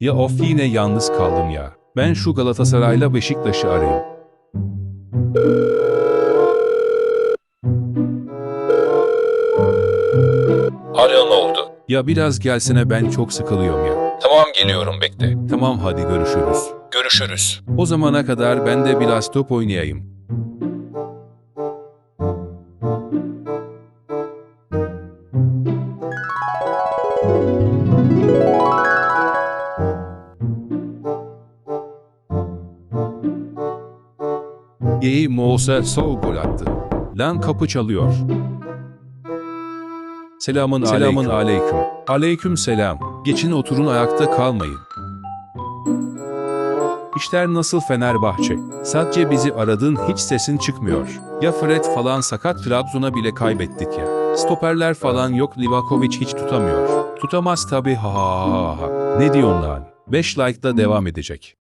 Ya of yine yalnız kaldım ya. Ben şu Galatasaray'la Beşiktaş'ı arayayım. Ne oldu? Ya biraz gelsene ben çok sıkılıyorum ya. Tamam geliyorum bekle. Tamam hadi görüşürüz. Görüşürüz. O zamana kadar ben de biraz top oynayayım. İyi Moğolsa sol gol attı. Lan kapı çalıyor. Selamın Selamın aleyküm. Aleyküm selam. Geçin oturun ayakta kalmayın. İşler nasıl Fenerbahçe? Sadece bizi aradın hiç sesin çıkmıyor. Ya Fred falan sakat Trabzon'a bile kaybettik ya. Stoperler falan yok Livakovic hiç tutamıyor. Tutamaz tabi ha ha ha ha. Ne diyorsun lan? 5 like'da devam edecek.